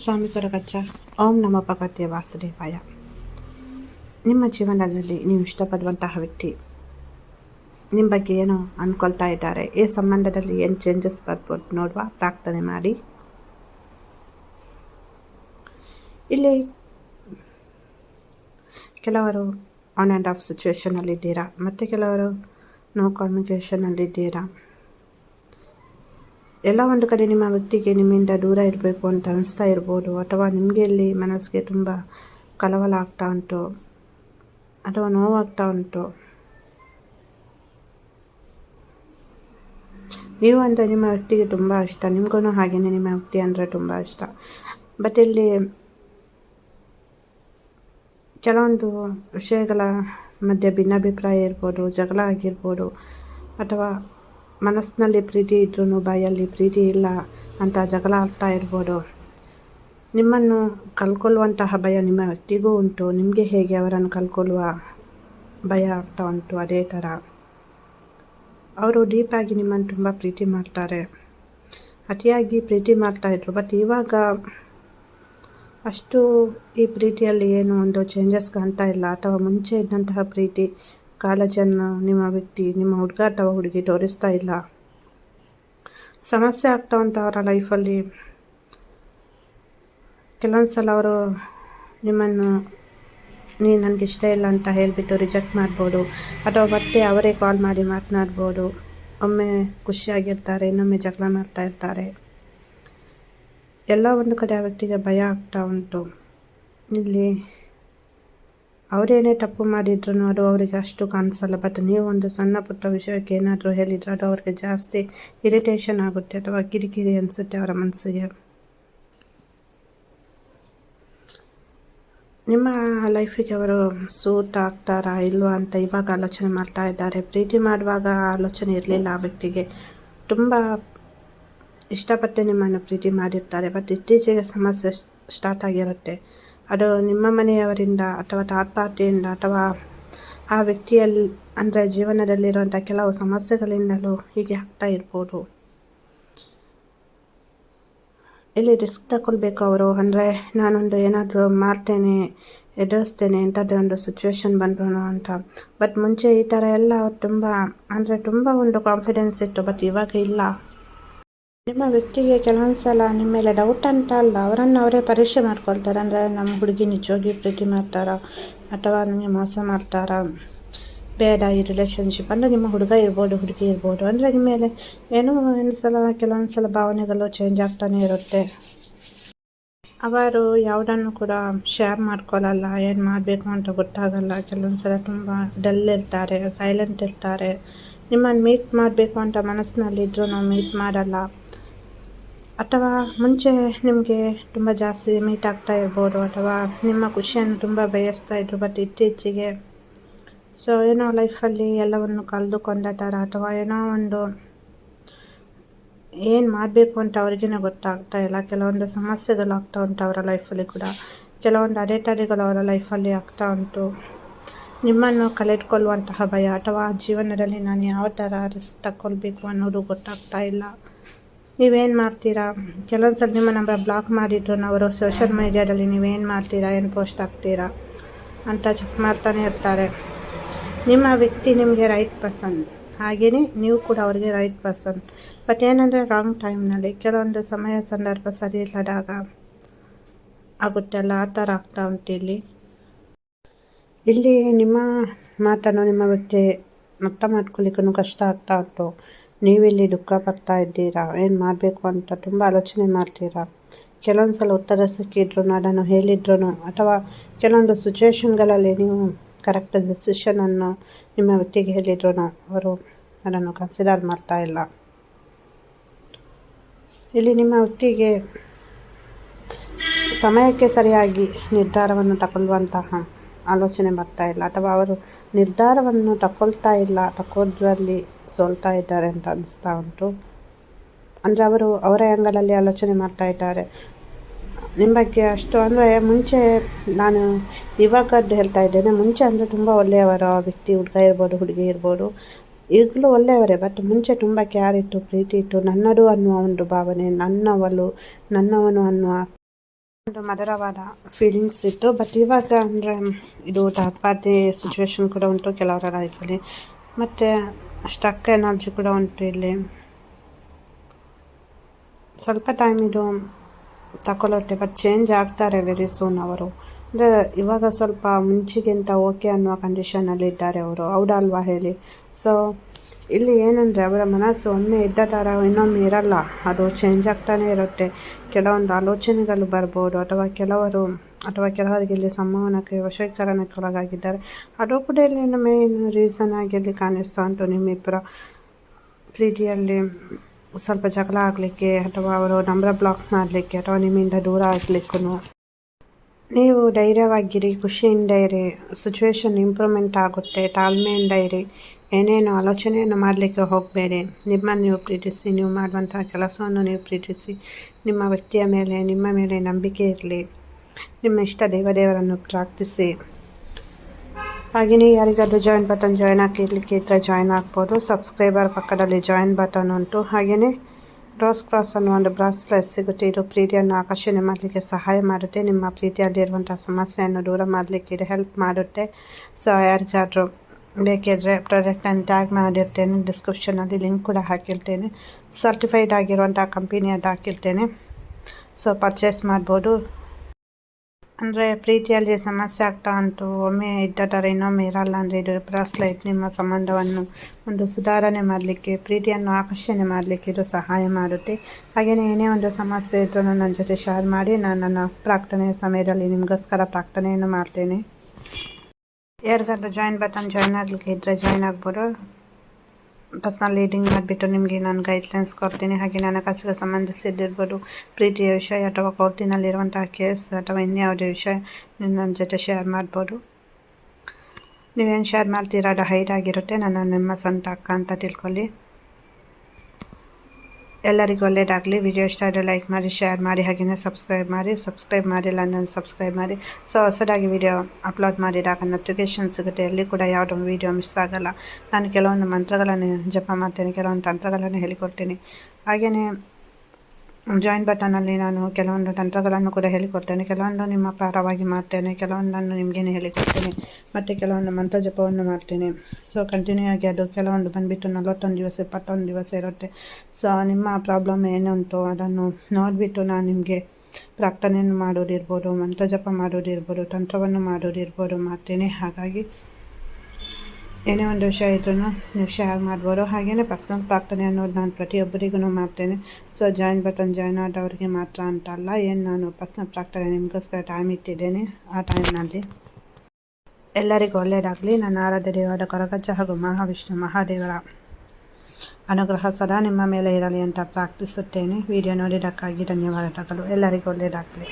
ಸ್ವಾಮಿ ಕೊರಗಚ್ಚ ಓಂ ನಮ ಭಗವತಿಯ ವಾಸುದೇವಾಯ. ನಿಮ್ಮ ಜೀವನದಲ್ಲಿ ನೀವು ಇಷ್ಟಪಡುವಂತಹ ವ್ಯಕ್ತಿ ನಿಮ್ಮ ಬಗ್ಗೆ ಏನೋ ಅಂದ್ಕೊಳ್ತಾ ಇದ್ದಾರೆ. ಈ ಸಂಬಂಧದಲ್ಲಿ ಏನು ಚೇಂಜಸ್ ಬರ್ಬೋದು ನೋಡುವ ಪ್ರಾರ್ಥನೆ ಮಾಡಿ. ಇಲ್ಲಿ ಕೆಲವರು ಆನ್ ಆ್ಯಂಡ್ ಆಫ್ ಸಿಚುವೇಷನಲ್ಲಿದ್ದೀರಾ ಮತ್ತು ಕೆಲವರು ನೋ ಕಮ್ಯುನಿಕೇಷನಲ್ಲಿದ್ದೀರಾ ಎಲ್ಲ ಒಂದು ಕಡೆ ನಿಮ್ಮ ವ್ಯಕ್ತಿಗೆ ನಿಮ್ಮಿಂದ ದೂರ ಇರಬೇಕು ಅಂತ ಅನಿಸ್ತಾ ಇರ್ಬೋದು ಅಥವಾ ನಿಮಗೆ ಇಲ್ಲಿ ಮನಸ್ಸಿಗೆ ತುಂಬ ಕಳವಳ ಆಗ್ತಾ ಉಂಟು ಅಥವಾ ನೋವಾಗ್ತಾ ಉಂಟು? ನೀವು ಅಂದರೆ ನಿಮ್ಮ ವ್ಯಕ್ತಿಗೆ ತುಂಬ ಇಷ್ಟ. ನಿಮಗೂ ಹಾಗೆಯೇ ನಿಮ್ಮ ವ್ಯಕ್ತಿ ಅಂದರೆ ತುಂಬ ಇಷ್ಟ. ಬಟ್ ಇಲ್ಲಿ ಕೆಲವೊಂದು ವಿಷಯಗಳ ಮಧ್ಯೆ ಭಿನ್ನಾಭಿಪ್ರಾಯ ಇರ್ಬೋದು, ಜಗಳ ಆಗಿರ್ಬೋದು ಅಥವಾ ಮನಸ್ಸಿನಲ್ಲಿ ಪ್ರೀತಿ ಇದ್ರೂ ಬಾಯಲ್ಲಿ ಪ್ರೀತಿ ಇಲ್ಲ ಅಂತ ಜಗಳ ಆಗ್ತಾ ಇರ್ಬೋದು. ನಿಮ್ಮನ್ನು ಕಳ್ಕೊಳ್ಳುವಂತಹ ಭಯ ನಿಮ್ಮ ವ್ಯಕ್ತಿಗೂ ಉಂಟು. ನಿಮಗೆ ಹೇಗೆ ಅವರನ್ನು ಕಳ್ಕೊಳ್ಳುವ ಭಯ ಆಗ್ತಾ ಉಂಟು ಅದೇ ಥರ. ಅವರು ಡೀಪಾಗಿ ನಿಮ್ಮನ್ನು ತುಂಬ ಪ್ರೀತಿ ಮಾಡ್ತಾರೆ. ಅತಿಯಾಗಿ ಪ್ರೀತಿ ಮಾಡ್ತಾಯಿದ್ರು ಬಟ್ ಇವಾಗ ಅಷ್ಟು ಈ ಪ್ರೀತಿಯಲ್ಲಿ ಏನು ಒಂದು ಚೇಂಜಸ್ ಕಾಣ್ತಾ ಇಲ್ಲ. ಅಥವಾ ಮುಂಚೆ ಇದ್ದಂತಹ ಪ್ರೀತಿ ಕಾಳಜಿಯನ್ನು ನಿಮ್ಮ ವ್ಯಕ್ತಿ, ನಿಮ್ಮ ಹುಡುಗ ಅಥವಾ ಹುಡುಗಿ ತೋರಿಸ್ತಾ ಇಲ್ಲ. ಸಮಸ್ಯೆ ಆಗ್ತಾ ಉಂಟು ಅವರ ಲೈಫಲ್ಲಿ ಕೆಲವೊಂದು ಸಲ ಅವರು ನಿಮ್ಮನ್ನು, ನೀನು ನನಗೆ ಇಷ್ಟ ಇಲ್ಲ ಅಂತ ಹೇಳಿಬಿಟ್ಟು ರಿಜೆಕ್ಟ್ ಮಾಡ್ಬೋದು. ಅಥವಾ ಮತ್ತೆ ಅವರೇ ಕಾಲ್ ಮಾಡಿ ಮಾತನಾಡ್ಬೋದು. ಒಮ್ಮೆ ಖುಷಿಯಾಗಿರ್ತಾರೆ, ಇನ್ನೊಮ್ಮೆ ಜಗಳ ಮಾಡ್ತಾ ಇರ್ತಾರೆ. ಎಲ್ಲ ಒಂದು ಕಡೆ ಆ ವ್ಯಕ್ತಿಗೆ ಭಯ ಆಗ್ತಾ ಉಂಟು. ಇಲ್ಲಿ ಅವರೇನೇ ತಪ್ಪು ಮಾಡಿದ್ರು ಅದು ಅವರಿಗೆ ಅಷ್ಟು ಕಾಣಿಸಲ್ಲ. ಬಟ್ ನೀವು ಒಂದು ಸಣ್ಣ ಪುಟ್ಟ ವಿಷಯಕ್ಕೆ ಏನಾದರೂ ಹೇಳಿದ್ರೆ ಅದು ಅವ್ರಿಗೆ ಜಾಸ್ತಿ ಇರಿಟೇಷನ್ ಆಗುತ್ತೆ ಅಥವಾ ಕಿರಿಕಿರಿ ಅನಿಸುತ್ತೆ ಅವರ ಮನಸ್ಸಿಗೆ. ನಿಮ್ಮ ಲೈಫಿಗೆ ಅವರು ಸೂಟ್ ಆಗ್ತಾರಾ ಇಲ್ವಾ ಅಂತ ಇವಾಗ ಆಲೋಚನೆ ಮಾಡ್ತಾ ಇದ್ದಾರೆ. ಪ್ರೀತಿ ಮಾಡುವಾಗ ಆಲೋಚನೆ ಇರಲಿಲ್ಲ ಆ ವ್ಯಕ್ತಿಗೆ. ತುಂಬ ಇಷ್ಟಪಟ್ಟೆ ನಿಮ್ಮನ್ನು ಪ್ರೀತಿ ಮಾಡಿರ್ತಾರೆ. ಬಟ್ ಇತ್ತೀಚೆಗೆ ಸಮಸ್ಯೆ ಸ್ಟಾರ್ಟ್ ಆಗಿರುತ್ತೆ. ಅದು ನಿಮ್ಮ ಮನೆಯವರಿಂದ ಅಥವಾ ತಾತ್ಪಾತೆಯಿಂದ ಅಥವಾ ಆ ವ್ಯಕ್ತಿಯಲ್ಲಿ, ಅಂದರೆ ಜೀವನದಲ್ಲಿರುವಂಥ ಕೆಲವು ಸಮಸ್ಯೆಗಳಿಂದಲೂ ಹೀಗೆ ಆಗ್ತಾ ಇರ್ಬೋದು. ಇಲ್ಲಿ ರಿಸ್ಕ್ ತಗೊಳ್ಬೇಕು ಅವರು? ಅಂದರೆ ನಾನೊಂದು ಏನಾದರೂ ಮಾಡ್ತೇನೆ, ಎದುರಿಸ್ತೇನೆ ಇಂಥದ್ದೇ ಒಂದು ಸಿಚುವೇಶನ್ ಬಂದ್ರು ಅಂತ. ಬಟ್ ಮುಂಚೆ ಈ ಥರ ಎಲ್ಲ ತುಂಬ, ಅಂದರೆ ತುಂಬ ಒಂದು ಕಾನ್ಫಿಡೆನ್ಸ್ ಇತ್ತು. ಬಟ್ ಇವಾಗ ಇಲ್ಲ. ನಿಮ್ಮ ವ್ಯಕ್ತಿಗೆ ಕೆಲವೊಂದು ಸಲ ನಿಮ್ಮ ಮೇಲೆ ಡೌಟ್ ಅಂತ ಅಲ್ಲ, ಅವರನ್ನು ಅವರೇ ಪರೀಕ್ಷೆ ಮಾಡ್ಕೊಳ್ತಾರೆ. ಅಂದರೆ ನಮ್ಮ ಹುಡುಗಿ ನಿಜವಾಗಿ ಪ್ರೀತಿ ಮಾಡ್ತಾರಾ? ಅಥವಾ ನನಗೆ ಮೋಸ ಮಾಡ್ತಾರಾ? ಬೇಡ ಈ ರಿಲೇಷನ್ಶಿಪ್ ಅಂದರೆ ನಿಮ್ಮ ಹುಡುಗ ಇರ್ಬೋದು, ಹುಡುಗಿ ಇರ್ಬೋದು. ಅಂದರೆ ನಿಮ್ಮ ಮೇಲೆ ಏನೋ ಒಂದು ಸಲ, ಕೆಲವೊಂದು ಸಲ ಭಾವನೆಗಳು ಚೇಂಜ್ ಆಗ್ತಾನೆ ಇರುತ್ತೆ. ಅವರು ಯಾವುದನ್ನು ಕೂಡ ಶೇರ್ ಮಾಡ್ಕೊಳ್ಳಲ್ಲ ಏನು ಮಾಡಬೇಕು ಅಂತ ಗೊತ್ತಾಗಲ್ಲ. ಕೆಲವೊಂದು ಸಲ ತುಂಬ ಡಲ್ ಇರ್ತಾರೆ ಸೈಲೆಂಟ್ ಇರ್ತಾರೆ. ನಿಮ್ಮನ್ನು ಮೀಟ್ ಮಾಡಬೇಕು ಅಂತ ಮನಸ್ಸಿನಲ್ಲಿದ್ದರೂ ನಾವು ಮೀಟ್ ಮಾಡಲ್ಲ. ಅಥವಾ ಮುಂಚೆ ನಿಮಗೆ ತುಂಬ ಜಾಸ್ತಿ ಮೀಟ್ ಆಗ್ತಾ ಇರ್ಬೋದು ಅಥವಾ ನಿಮ್ಮ ಖುಷಿಯನ್ನು ತುಂಬ ಬಯಸ್ತಾ ಇದ್ರು ಬಟ್ ಇತ್ತೀಚೆಗೆ ಸೊ ಏನೋ ಲೈಫಲ್ಲಿ ಎಲ್ಲವನ್ನು ಕಳೆದುಕೊಂಡ ಥರ ಅಥವಾ ಏನೋ ಒಂದು ಏನು ಮಾಡಬೇಕು ಅಂತ ಅವ್ರಿಗೇ ಗೊತ್ತಾಗ್ತಾ ಇಲ್ಲ. ಕೆಲವೊಂದು ಸಮಸ್ಯೆಗಳು ಆಗ್ತಾ ಉಂಟು ಅವರ ಲೈಫಲ್ಲಿ ಕೂಡ. ಕೆಲವೊಂದು ಅಡೆತಡೆಗಳು ಅವರ ಲೈಫಲ್ಲಿ ಆಗ್ತಾ ಉಂಟು. ನಿಮ್ಮನ್ನು ಕಲೆಟ್ಕೊಳ್ಳುವಂತಹ ಭಯ ಅಥವಾ ಜೀವನದಲ್ಲಿ ನಾನು ಯಾವ ಥರ ರಿಸ್ಕ್ ತಗೊಳ್ಬೇಕು ಅನ್ನೋದು ಗೊತ್ತಾಗ್ತಾ ಇಲ್ಲ. ನೀವೇನು ಮಾಡ್ತೀರಾ? ಕೆಲವೊಂದು ಸಲ ನಿಮ್ಮ ನಂಬರ್ ಬ್ಲಾಕ್ ಮಾಡಿದ್ರು ಅವರು ಸೋಷಿಯಲ್ ಮೀಡಿಯಾದಲ್ಲಿ ನೀವೇನು ಮಾಡ್ತೀರಾ, ಏನು ಪೋಸ್ಟ್ ಹಾಕ್ತೀರಾ ಅಂತ ಚೆಕ್ ಮಾಡ್ತಾನೆ ಇರ್ತಾರೆ. ನಿಮ್ಮ ವ್ಯಕ್ತಿ ನಿಮಗೆ ರೈಟ್ ಪರ್ಸನ್ ಹಾಗೆಯೇ ನೀವು ಕೂಡ ಅವರಿಗೆ ರೈಟ್ ಪರ್ಸನ್ ಬಟ್ ಏನಂದರೆ ರಾಂಗ್ ಟೈಮ್ನಲ್ಲಿ ಕೆಲವೊಂದು ಸಮಯ ಸಂದರ್ಭ ಸರಿ ಇಲ್ಲದಾಗ ಆಗುತ್ತಲ್ಲ ಆ ಥರ ಆಗ್ತಾ ಉಂಟು ಇಲ್ಲಿ. ಇಲ್ಲಿ ನಿಮ್ಮ ಮಾತನ್ನು ನಿಮ್ಮ ವ್ಯಕ್ತಿ ಅರ್ಥ ಮಾಡ್ಕೊಳ್ಳಿಕ್ಕೂ ಕಷ್ಟ ಆಗ್ತಾ ಉಂಟು. ನೀವಿಲ್ಲಿ ದುಃಖ ಪಡ್ತಾ ಇದ್ದೀರಾ? ಏನು ಮಾಡಬೇಕು ಅಂತ ತುಂಬ ಆಲೋಚನೆ ಮಾಡ್ತೀರಾ? ಕೆಲವೊಂದು ಸಲ ಉತ್ತರ ಸಿಕ್ಕಿದ್ರು ಅದನ್ನು ಹೇಳಿದ್ರು ಅಥವಾ ಕೆಲವೊಂದು ಸಿಚುವೇಶನ್ಗಳಲ್ಲಿ ನೀವು ಕರೆಕ್ಟ್ ಡಿಸಿಷನನ್ನು ನಿಮ್ಮ ವ್ಯಕ್ತಿಗೆ ಹೇಳಿದ್ರು ಅವರು ಅದನ್ನು ಕನ್ಸಿಡರ್ ಮಾಡ್ತಾ ಇಲ್ಲ. ಇಲ್ಲಿ ನಿಮ್ಮ ವ್ಯಕ್ತಿಗೆ ಸಮಯಕ್ಕೆ ಸರಿಯಾಗಿ ನಿರ್ಧಾರವನ್ನು ತಗೊಳ್ಳುವಂತಹ ಆಲೋಚನೆ ಬರ್ತಾ ಇಲ್ಲ, ಅಥವಾ ಅವರು ನಿರ್ಧಾರವನ್ನು ತಗೊಳ್ತಾ ಇಲ್ಲ ತಗೊಳ್ಳೋದ್ರಲ್ಲಿ ಸೋಲ್ತಾ ಇದ್ದಾರೆ ಅಂತ ಅನ್ನಿಸ್ತಾ ಉಂಟು. ಅಂದರೆ ಅವರು ಅವರ ಆ್ಯಂಗಲಲ್ಲಿ ಆಲೋಚನೆ ಮಾಡ್ತಾ ಇದ್ದಾರೆ. ನಿಮ್ಮ ಬಗ್ಗೆ ಅಷ್ಟು ಅಂದರೆ ಮುಂಚೆ ನಾನು ಇವಾಗದ್ದು ಹೇಳ್ತಾ ಇದ್ದೇನೆ, ಮುಂಚೆ ಅಂದರೆ ತುಂಬ ಒಳ್ಳೆಯವರು, ಆ ವ್ಯಕ್ತಿ ಹುಡುಗ ಇರ್ಬೋದು, ಹುಡುಗಿ ಇರ್ಬೋದು, ಈಗಲೂ ಒಳ್ಳೆಯವರೇ ಬಟ್ ಮುಂಚೆ ತುಂಬ ಕ್ಯಾರ್ ಇತ್ತು, ಪ್ರೀತಿ ಇತ್ತು, ನನ್ನದು ಅನ್ನುವ ಒಂದು ಭಾವನೆ, ನನ್ನವಳು, ನನ್ನವನು ಅನ್ನುವ ಒಂದು ಮಧುರವಾದ ಫೀಲಿಂಗ್ಸ್ ಇತ್ತು. ಬಟ್ ಇವಾಗ ಅಂದರೆ ಇದು ತಪ್ಪಾದ ಸಿಚುವೇಶನ್ ಕೂಡ ಉಂಟು ಕೆಲವರ ಲೈಫಲ್ಲಿ ಮತ್ತು ಸ್ಟಕ್ ಎನರ್ಜಿ ಕೂಡ ಉಂಟು ಇಲ್ಲಿ. ಸ್ವಲ್ಪ ಟೈಮ್ ಇದು ತಗೊಳುತ್ತೆ ಬಟ್ ಚೇಂಜ್ ಆಗ್ತಾರೆ ವೆರಿ ಸೂನ್ ಅವರು. ಅಂದರೆ ಇವಾಗ ಸ್ವಲ್ಪ ಮುಂಚಿಗಿಂತ ಓಕೆ ಅನ್ನುವ ಕಂಡೀಷನಲ್ಲಿ ಇದ್ದಾರೆ ಅವರು ಹೌದಲ್ವಾ ಹೇಳಿ? ಸೊ ಇಲ್ಲಿ ಏನಂದರೆ ಅವರ ಮನಸ್ಸು ಒಮ್ಮೆ ಇದ್ದ ಥರ ಇನ್ನೊಮ್ಮೆ ಇರಲ್ಲ. ಅದು ಚೇಂಜ್ ಆಗ್ತಾನೆ ಇರುತ್ತೆ. ಕೆಲವೊಂದು ಆಲೋಚನೆಗಳು ಬರ್ಬೋದು ಅಥವಾ ಕೆಲವರು ಅಥವಾ ಕೆಲವರಿಗೆ ಇಲ್ಲಿ ಸಂವಹನಕ್ಕೆ ವಶೀಕರಣಕ್ಕೆ ಒಳಗಾಗಿದ್ದಾರೆ ಅದು ಕೂಡ ಇಲ್ಲಿ ಮೇನ್ ರೀಸನ್ ಆಗಿ ಇಲ್ಲಿ ಕಾಣಿಸ್ತಾ ಉಂಟು. ನಿಮ್ಮಿಬ್ಬರ ಪ್ರೀತಿಯಲ್ಲಿ ಸ್ವಲ್ಪ ಜಗಳ ಆಗಲಿಕ್ಕೆ ಅಥವಾ ಅವರು ನಂಬರ್ ಬ್ಲಾಕ್ ಮಾಡಲಿಕ್ಕೆ ಅಥವಾ ನಿಮ್ಮಿಂದ ದೂರ ಆಗಲಿಕ್ಕೂ ನೀವು ಧೈರ್ಯವಾಗಿರಿ, ಖುಷಿಯಿಂದ ಇರಿ ಸಿಚುವೇಶನ್ ಇಂಪ್ರೂವ್ಮೆಂಟ್ ಆಗುತ್ತೆ, ತಾಳ್ಮೆಯಿಂದ ಇರಿ. ಏನೇನು ಆಲೋಚನೆಯನ್ನು ಮಾಡಲಿಕ್ಕೆ ಹೋಗಬೇಡಿ. ನಿಮ್ಮನ್ನು ನೀವು ಪ್ರೀತಿಸಿ, ನೀವು ಮಾಡುವಂತಹ ಕೆಲಸವನ್ನು ನೀವು ಪ್ರೀತಿಸಿ. ನಿಮ್ಮ ವ್ಯಕ್ತಿಯ ಮೇಲೆ, ನಿಮ್ಮ ಮೇಲೆ ನಂಬಿಕೆ ಇರಲಿ. ನಿಮ್ಮ ಇಷ್ಟ ದೇವದೇವರನ್ನು ಪ್ರಾರ್ಥಿಸಿ. ಹಾಗೆಯೇ ಯಾರಿಗಾದರೂ ಜಾಯಿನ್ ಬಟನ್ ಜಾಯ್ನ್ ಹಾಕಿರ್ಲಿಕ್ಕೆ ಇದ್ದರೆ ಜಾಯ್ನ್ ಆಗ್ಬೋದು. ಸಬ್ಸ್ಕ್ರೈಬರ್ ಪಕ್ಕದಲ್ಲಿ ಜಾಯಿನ್ ಬಟನ್ ಉಂಟು. ಹಾಗೆಯೇ ರೋಸ್ ಕ್ರಾಸ್ ಅನ್ನೋ ಒಂದು ಬ್ರಾಸ್ಲೆಸ್ ಸಿಗುತ್ತೆ. ಇದು ಪ್ರೀತಿಯನ್ನು ಆಕರ್ಷಣೆ ಮಾಡಲಿಕ್ಕೆ ಸಹಾಯ ಮಾಡುತ್ತೆ. ನಿಮ್ಮ ಪ್ರೀತಿಯಲ್ಲಿರುವಂಥ ಸಮಸ್ಯೆಯನ್ನು ದೂರ ಮಾಡಲಿಕ್ಕೆ ಇದು ಹೆಲ್ಪ್ ಮಾಡುತ್ತೆ. ಸೊ ಯಾರಿಗಾದರೂ ಬೇಕಿದ್ದರೆ ಪ್ರಾಡಕ್ಟನ್ನು ಟ್ಯಾಗ್ ಮಾಡಿರ್ತೇನೆ. ಡಿಸ್ಕ್ರಿಪ್ಷನಲ್ಲಿ ಲಿಂಕ್ ಕೂಡ ಹಾಕಿರ್ತೇನೆ. ಸರ್ಟಿಫೈಡ್ ಆಗಿರುವಂಥ ಕಂಪನಿಯದ್ದು ಹಾಕಿರ್ತೇನೆ. ಸೊ ಪರ್ಚೇಸ್ ಮಾಡ್ಬೋದು. ಅಂದರೆ ಪ್ರೀತಿಯಲ್ಲಿ ಸಮಸ್ಯೆ ಆಗ್ತಾ ಉಂಟು. ಒಮ್ಮೆ ಇದ್ದ ಥರ ಇನ್ನೊಮ್ಮೆ ಇರಲ್ಲ ಅಂದರೆ ಇದು ಬ್ರಾಸ್ಲೈಟ್ ನಿಮ್ಮ ಸಂಬಂಧವನ್ನು ಒಂದು ಸುಧಾರಣೆ ಮಾಡಲಿಕ್ಕೆ, ಪ್ರೀತಿಯನ್ನು ಆಕರ್ಷಣೆ ಮಾಡಲಿಕ್ಕೆ ಇದು ಸಹಾಯ ಮಾಡುತ್ತೆ. ಹಾಗೆಯೇ ಏನೇ ಒಂದು ಸಮಸ್ಯೆ ಇದ್ರೂ ನನ್ನ ಜೊತೆ ಶೇರ್ ಮಾಡಿ, ನಾನು ನನ್ನ ಪ್ರಾರ್ಥನೆಯ ಸಮಯದಲ್ಲಿ ನಿಮಗೋಸ್ಕರ ಪ್ರಾರ್ಥನೆಯನ್ನು ಮಾಡ್ತೇನೆ. ಯಾರಿಗಾದ್ರೂ ಜಾಯಿನ್ ಬಟನ್ ಜಾಯ್ನ್ ಆಗಲಿಕ್ಕೆ ಇದ್ದರೆ ಜಾಯ್ನ್ ಆಗ್ಬೋದು. ಪರ್ಸ್ನಲ್ ಲೀಡಿಂಗ್ ಮಾಡಿಬಿಟ್ಟು ನಿಮಗೆ ನಾನು ಗೈಡ್ಲೈನ್ಸ್ ಕೊಡ್ತೀನಿ. ಹಾಗೆ ನನ್ನ ಕಸಿಗೆ ಸಂಬಂಧಿಸಿದ್ದಿರ್ಬೋದು ಪ್ರೀತಿಯ ವಿಷಯ ಅಥವಾ ಕೋರ್ಟಿನಲ್ಲಿರುವಂತಹ ಕೇಸ್ ಅಥವಾ ಇನ್ಯಾವುದೇ ವಿಷಯ ನನ್ನ ಜೊತೆ ಶೇರ್ ಮಾಡ್ಬೋದು. ನೀವೇನು ಶೇರ್ ಮಾಡ್ತೀರ? ಅದು ಹೈಟ್ ಆಗಿರುತ್ತೆ ನನ್ನ ನಿಮ್ಮ ಸ್ವಂತ ಅಕ್ಕ ಅಂತ ತಿಳ್ಕೊಳ್ಳಿ. ಎಲ್ಲರಿಗೂ ಒಳ್ಳೇದಾಗಲಿ ವಿಡಿಯೋ ಇಷ್ಟ ಆದರೆ ಲೈಕ್ ಮಾಡಿ, ಶೇರ್ ಮಾಡಿ ಹಾಗೆಯೇ ಸಬ್ಸ್ಕ್ರೈಬ್ ಮಾಡಿ. ಸಬ್ಸ್ಕ್ರೈಬ್ ಮಾಡಿಲ್ಲ ನಾನು ಸಬ್ಸ್ಕ್ರೈಬ್ ಮಾಡಿ. ಸೊ, ಹೊಸದಾಗಿ ವಿಡಿಯೋ ಅಪ್ಲೋಡ್ ಮಾಡಿದಾಗ ನೋಟಿಫಿಕೇಷನ್ ಸಿಗುತ್ತೆ. ಎಲ್ಲಿ ಕೂಡ ಯಾವುದೋ ವಿಡಿಯೋ ಮಿಸ್ ಆಗಲ್ಲ. ನಾನು ಕೆಲವೊಂದು ಮಂತ್ರಗಳನ್ನು ಜಪ ಮಾಡ್ತೇನೆ, ಕೆಲವೊಂದು ತಂತ್ರಗಳನ್ನು ಹೇಳಿಕೊಡ್ತೀನಿ. ಹಾಗೆಯೇ ಜಾಯಿನ್ ಬಟನಲ್ಲಿ ನಾನು ಕೆಲವೊಂದು ತಂತ್ರಗಳನ್ನು ಕೂಡ ಹೇಳಿಕೊಡ್ತೇನೆ. ಕೆಲವೊಂದು ನಿಮ್ಮ ಪರವಾಗಿ ಮಾಡ್ತೇನೆ, ಕೆಲವೊಂದನ್ನು ನಿಮಗೇನೆ ಹೇಳಿಕೊಡ್ತೇನೆ, ಮತ್ತು ಕೆಲವೊಂದು ಮಂತ್ರ ಜಪವನ್ನು ಮಾಡ್ತೇನೆ. ಸೊ ಕಂಟಿನ್ಯೂ ಆಗಿ ಅದು ಕೆಲವೊಂದು ಬಂದುಬಿಟ್ಟು ನಲವತ್ತೊಂದು ದಿವಸ, ಇಪ್ಪತ್ತೊಂದು ದಿವಸ ಇರುತ್ತೆ. ಸೊ ನಿಮ್ಮ ಪ್ರಾಬ್ಲಮ್ ಏನುಂಟು ಅದನ್ನು ನೋಡಿಬಿಟ್ಟು ನಾನು ನಿಮಗೆ ಪ್ರಾರ್ಥನೆಯನ್ನು ಮಾಡೋದಿರ್ಬೋದು, ಮಂತ್ರ ಜಪ ಮಾಡೋದಿರ್ಬೋದು, ತಂತ್ರವನ್ನು ಮಾಡೋದಿರ್ಬೋದು, ಮಾಡ್ತೇನೆ. ಹಾಗಾಗಿ ಏನೇ ಒಂದು ವಿಷಯ ಇದ್ರೂ ನೀವು ಶೇರ್ ಮಾಡ್ಬೋದು. ಹಾಗೆಯೇ ಪರ್ಸನಲ್ ಪ್ರಾರ್ಥನೆ ಅನ್ನೋದು ನಾನು ಪ್ರತಿಯೊಬ್ಬರಿಗೂ ಮಾಡ್ತೇನೆ. ಸೊ ಜಾಯಿನ್ ಬಟನ್ ಜಾಯ್ನ್ ಆದವ್ರಿಗೆ ಮಾತ್ರ ಅಂತಲ್ಲ. ಏನು ನಾನು ಪರ್ಸನಲ್ ಪ್ರಾರ್ಥನೆ ನಿಮಗೋಸ್ಕರ ಟೈಮ್ ಇಟ್ಟಿದ್ದೇನೆ ಆ ಟೈಮ್ನಲ್ಲಿ ಎಲ್ಲರಿಗೂ ಒಳ್ಳೆಯದಾಗಲಿ ನನ್ನ ಆರಾಧ್ಯ ದೇವರ ಕೊರಗಜ್ಜ ಹಾಗೂ ಮಹಾವಿಷ್ಣು, ಮಹಾದೇವರ ಅನುಗ್ರಹ ಸದಾ ನಿಮ್ಮ ಮೇಲೆ ಇರಲಿ ಅಂತ ಪ್ರಾರ್ಥಿಸುತ್ತೇನೆ. ವಿಡಿಯೋ ನೋಡಿದ್ದಕ್ಕಾಗಿ ಧನ್ಯವಾದಗಳು. ಎಲ್ಲರಿಗೂ ಒಳ್ಳೆಯದಾಗಲಿ